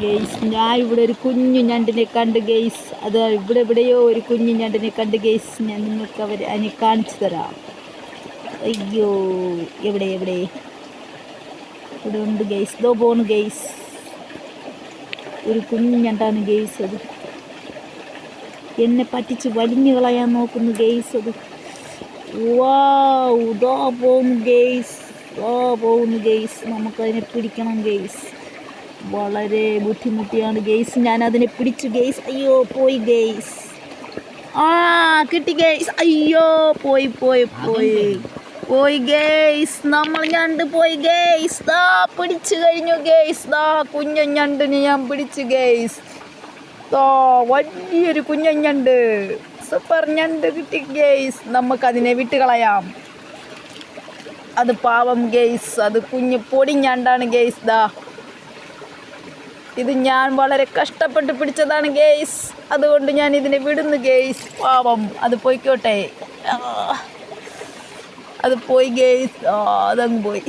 Guys ഞാൻ ഇവിടെ ഒരു കുഞ്ഞു ഞണ്ടിനെ കണ്ട് ഗെയ്സ് അത് ഇവിടെ എവിടെയോ ഒരു കുഞ്ഞു ഞണ്ടിനെ കണ്ട് ഗെയ്സ് ഞാൻ നിങ്ങൾക്ക് അവർ അതിനെ കാണിച്ചു തരാം. അയ്യോ എവിടെ എവിടെ? ഇവിടെ ഉണ്ട് ഗെയ്സ് ദോ പോണ് ഗെയ്സ് ഒരു കുഞ്ഞു ഞണ്ടാണ് ഗെയ്സ് അത്. എന്നെ പറ്റിച്ച് വലിഞ്ഞു കളയാൻ നോക്കുന്നു ഗെയ്സ് അത്. ദോ പോകുന്നു ഗെയ്സ് ദോ പോകുന്നു ഗെയ്സ് നമുക്കതിനെ പിടിക്കണം ഗെയ്സ് വളരെ ബുദ്ധിമുട്ടിയാണ് ഗെയ്സ് ഞാൻ അതിനെ പിടിച്ചു ഗെയ്സ് അയ്യോ പോയി ഗെയ്സ് ആ കിട്ടി ഗെയ്സ് അയ്യോ പോയി പോയി പോയി. പോയി ഗെയ്സ് നമ്മൾ ഞണ്ട് പോയി ഗെയ്സ് ദാ പിടിച്ചു കഴിഞ്ഞു ഗെയ്സ് ദാ കുഞ്ഞൻ ഞണ്ടിന് ഞാൻ പിടിച്ചു ഗെയ്സ് ദാ വലിയൊരു കുഞ്ഞൻ ഞണ്ട്. സൂപ്പർ ഞണ്ട് കിട്ടി ഗെയ്സ് നമുക്കതിനെ വിട്ട് കളയാം. അത് പാവം ഗെയ്സ് അത് കുഞ്ഞ് പൊടി ഞണ്ടാണ് ഗെയ്സ് ദാ. ഇത് ഞാൻ വളരെ കഷ്ടപ്പെട്ട് പിടിച്ചതാണ് ഗെയ്സ്. അതുകൊണ്ട് ഞാൻ ഇതിനെ വിടുന്നു ഗെയ്സ്. പാവം. അത് പോയിക്കോട്ടെ. അത് പോയി ഗെയ്സ്. അതങ്ങ് പോയി.